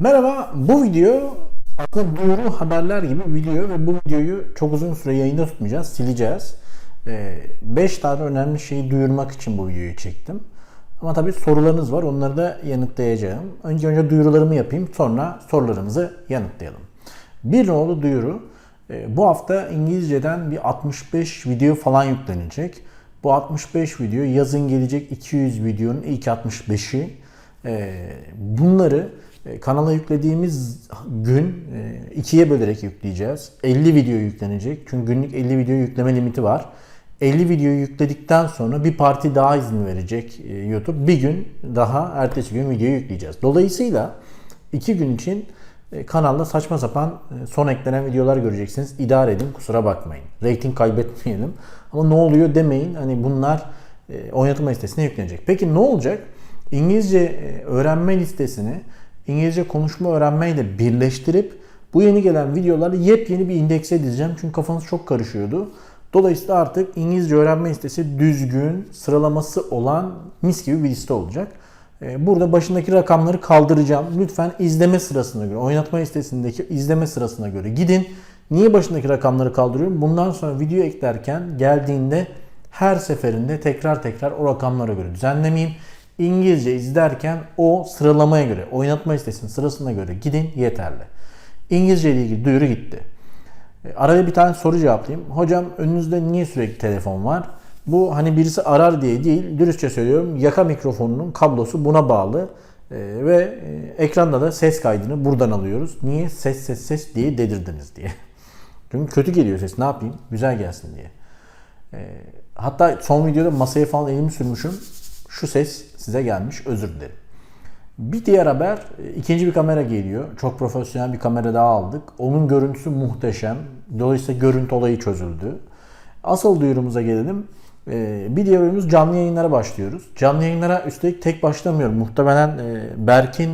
Merhaba, bu video aslında duyuru haberler gibi bir video ve bu videoyu çok uzun süre yayında tutmayacağız, sileceğiz. 5 tane önemli şeyi duyurmak için bu videoyu çektim. Ama tabii sorularınız var, onları da yanıtlayacağım. Önce önce duyurularımı yapayım, sonra sorularımızı yanıtlayalım. Bir nolu duyuru, e, bu hafta İngilizceden bir 65 video falan yüklenecek. Bu 65 video yazın gelecek 200 videonun ilk 65'i. E, Bunları e, kanala yüklediğimiz gün e, ikiye bölerek yükleyeceğiz. 50 video yüklenecek. Çünkü günlük 50 video yükleme limiti var. 50 videoyu yükledikten sonra bir parti daha izin verecek e, YouTube. Bir gün daha ertesi gün videoyu yükleyeceğiz. Dolayısıyla iki gün için kanalda saçma sapan son eklenen videolar göreceksiniz. İdare edin kusura bakmayın. Rating kaybetmeyelim. Ama ne oluyor demeyin. Hani bunlar oynatma listesine yüklenecek. Peki ne olacak? İngilizce e, öğrenme listesini İngilizce konuşma öğrenmeyle birleştirip bu yeni gelen videoları yepyeni bir indekse dizeceğim. Çünkü kafanız çok karışıyordu. Dolayısıyla artık İngilizce öğrenme listesi düzgün, sıralaması olan mis gibi bir liste olacak. Ee, Burada başındaki rakamları kaldıracağım. Lütfen izleme sırasına göre, oynatma listesindeki izleme sırasına göre gidin. Niye başındaki rakamları kaldırıyorum? Bundan sonra video eklerken geldiğinde her seferinde tekrar tekrar o rakamlara göre düzenlemeyeyim. İngilizce izlerken o sıralamaya göre, oynatma listesinin sırasına göre gidin yeterli. İngilizce ile ilgili duyuru gitti. E, Arada bir tane soru cevaplayayım. Hocam önünüzde niye sürekli telefon var? Bu hani birisi arar diye değil, dürüstçe söylüyorum. Yaka mikrofonunun kablosu buna bağlı. E, ve e, ekranda da ses kaydını buradan alıyoruz. Niye ses ses ses diye dedirdiniz diye. Çünkü kötü geliyor ses. Ne yapayım? Güzel gelsin diye. E, hatta son videoda masaya falan elimi sürmüşüm. Şu ses size gelmiş. Özür dilerim. Bir diğer haber, e, ikinci bir kamera geliyor. Çok profesyonel bir kamera daha aldık. Onun görüntüsü muhteşem. Dolayısıyla görüntü olayı çözüldü. Asıl duyurumuza gelelim. E, Bir diğer ürünümüz canlı yayınlara başlıyoruz. Canlı yayınlara üstelik tek başlamıyorum. Muhtemelen e, Berkin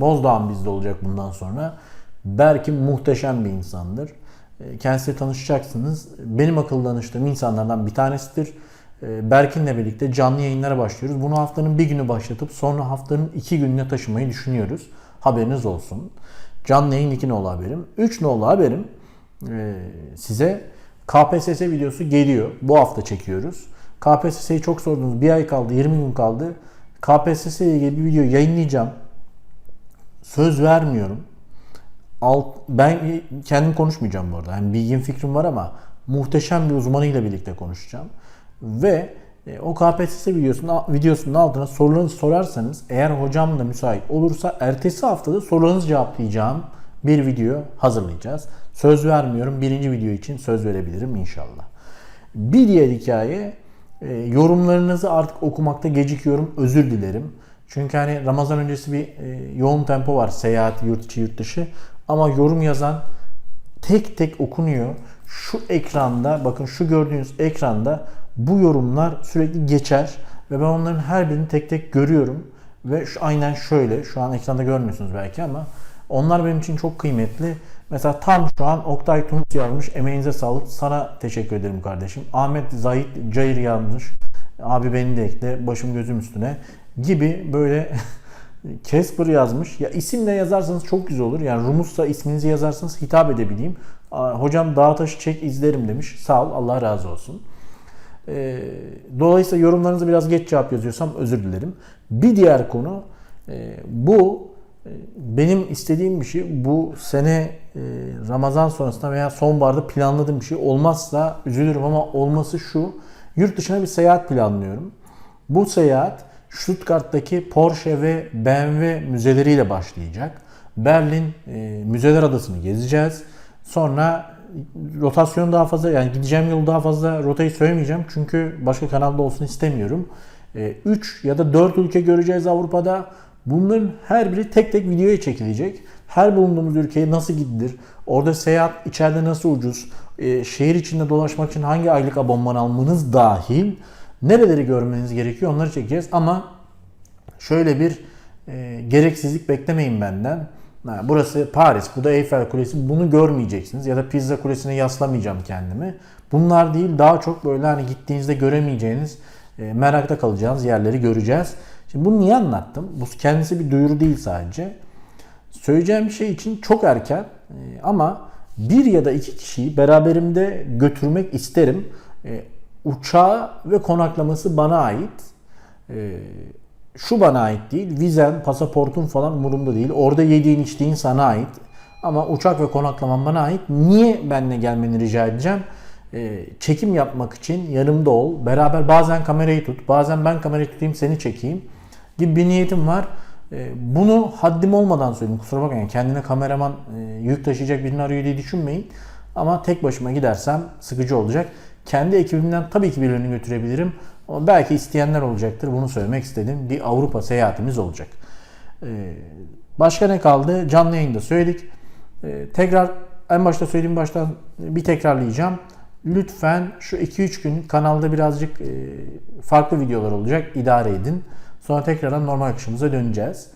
Bozdağ'ın bizde olacak bundan sonra. Berkin muhteşem bir insandır. Kendisiyle tanışacaksınız. Benim akıllı danıştığım insanlardan bir tanesidir. E, Berkin'le birlikte canlı yayınlara başlıyoruz. Bunu haftanın bir günü başlatıp sonra haftanın iki gününe taşımayı düşünüyoruz. Haberiniz olsun. Canlı yayın iki nolu haberim. Üç nolu haberim e, size KPSS videosu geliyor. Bu hafta çekiyoruz. KPSS'yi çok sordunuz. Bir ay kaldı, 20 gün kaldı. KPSS ile ilgili bir video yayınlayacağım. Söz vermiyorum. Alt, ben kendim konuşmayacağım bu arada. Yani bilgim fikrim var ama muhteşem bir uzmanıyla birlikte konuşacağım. Ve e, o KPSS videosunun, videosunun altına sorularınızı sorarsanız eğer hocam da müsait olursa ertesi haftada sorularınızı cevaplayacağım bir video hazırlayacağız. Söz vermiyorum. Birinci video için söz verebilirim inşallah. Bir diğer hikaye e, yorumlarınızı artık okumakta gecikiyorum. Özür dilerim. Çünkü hani Ramazan öncesi bir e, yoğun tempo var. Seyahat, yurt içi, yurt dışı. Ama yorum yazan tek tek okunuyor. Şu ekranda, bakın şu gördüğünüz ekranda bu yorumlar sürekli geçer ve ben onların her birini tek tek görüyorum ve şu aynen şöyle, şu an ekranda görmüyorsunuz belki ama onlar benim için çok kıymetli. Mesela tam şu an Oktay Tunus yazmış. Emeğinize sağlık. Sana teşekkür ederim kardeşim. Ahmet Zahit Cayır yazmış. Abi beni de ekle. Başım gözüm üstüne. Gibi böyle Casper yazmış. Ya isimle yazarsanız çok güzel olur. Yani Rumus'sa isminizi yazarsanız hitap edebileyim. Hocam dağ taşı çek izlerim demiş. Sağ ol. Allah razı olsun. Ee, dolayısıyla yorumlarınızı biraz geç cevap yazıyorsam özür dilerim. Bir diğer konu e, bu e, benim istediğim bir şey. Bu sene e, Ramazan sonrasında veya sonbaharda planladığım bir şey olmazsa üzülürüm ama olması şu. Yurt dışına bir seyahat planlıyorum. Bu seyahat Stuttgart'taki Porsche ve BMW müzeleriyle başlayacak. Berlin e, Müzeler Adası'nı gezeceğiz. Sonra rotasyon daha fazla yani gideceğim yolu daha fazla rotayı söylemeyeceğim. Çünkü başka kanalda olsun istemiyorum. 3 ya da 4 ülke göreceğiz Avrupa'da. Bunların her biri tek tek videoya çekilecek. Her bulunduğumuz ülkeye nasıl gidilir? Orada seyahat içeride nasıl ucuz? e, şehir içinde dolaşmak için hangi aylık abonman almanız dahil nereleri görmeniz gerekiyor onları çekeceğiz. Ama şöyle bir e, gereksizlik beklemeyin benden. Burası Paris, bu da Eyfel Kulesi. Bunu görmeyeceksiniz. Ya da Pizza Kulesi'ne yaslamayacağım kendimi. Bunlar değil daha çok böyle hani gittiğinizde göremeyeceğiniz, e, merakta kalacağınız yerleri göreceğiz. Şimdi bunu niye anlattım? Bu kendisi bir duyuru değil sadece. Söyleyeceğim şey için çok erken e, ama bir ya da iki kişiyi beraberimde götürmek isterim. E, Uçağı ve konaklaması bana ait. Şu bana ait değil. Vizen, pasaportun falan umurumda değil. Orada yediğin içtiğin sana ait. Ama uçak ve konaklaman bana ait. Niye benimle gelmeni rica edeceğim? Ee, çekim yapmak için yanımda ol. Beraber bazen kamerayı tut. Bazen ben kamerayı tutayım seni çekeyim. Gibi bir niyetim var. Ee, bunu haddim olmadan söyleyeyim. Kusura bakmayın. Kendine kameraman e, yük taşıyacak birini arıyor diye düşünmeyin. Ama tek başıma gidersem sıkıcı olacak. Kendi ekibimden tabii ki birilerini götürebilirim. Belki isteyenler olacaktır. Bunu söylemek istedim. Bir Avrupa seyahatimiz olacak. Ee, başka ne kaldı? Canlı yayında söyledik. Ee, tekrar en başta söylediğim baştan bir tekrarlayacağım. Lütfen şu 2-3 gün kanalda birazcık e, farklı videolar olacak. İdare edin. Sonra tekrardan normal akışımıza döneceğiz.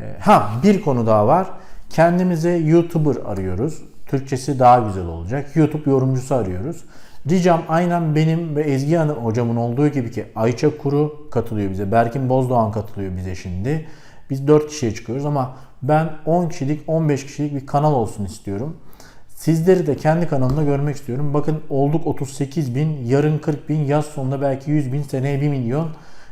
Ee, ha bir konu daha var. Kendimize YouTuber arıyoruz. Türkçesi daha güzel olacak. YouTube yorumcusu arıyoruz. Ricam aynen benim ve Ezgi Hanım hocamın olduğu gibi ki Ayça Kuru katılıyor bize. Berkin Bozdoğan katılıyor bize şimdi. Biz 4 kişiye çıkıyoruz ama ben 10 kişilik 15 kişilik bir kanal olsun istiyorum. Sizleri de kendi kanalımda görmek istiyorum. Bakın olduk 38 bin, yarın 40 bin, yaz sonunda belki 100 bin, seneye 1 milyon.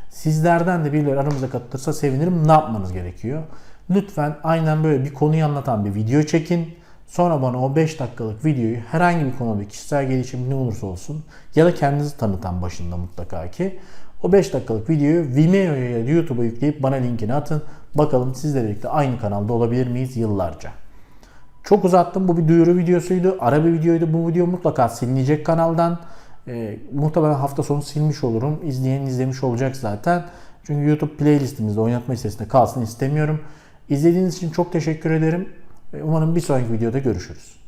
Sizlerden de birileri aramıza katılırsa sevinirim. Ne yapmanız gerekiyor? Lütfen aynen böyle bir konuyu anlatan bir video çekin. Sonra bana o 5 dakikalık videoyu herhangi bir konuda kişisel gelişim ne olursa olsun ya da kendinizi tanıtan başında mutlaka ki o 5 dakikalık videoyu Vimeo'ya ya da YouTube'a yükleyip bana linkini atın. Bakalım sizlerle birlikte aynı kanalda olabilir miyiz yıllarca. Çok uzattım. Bu bir duyuru videosuydu. Ara bir videoydu. Bu video mutlaka silinecek kanaldan. Ee, muhtemelen hafta sonu silmiş olurum. İzleyen izlemiş olacak zaten. Çünkü YouTube playlistimizde oynatma listesinde kalsın istemiyorum. İzlediğiniz için çok teşekkür ederim. Umarım bir sonraki videoda görüşürüz.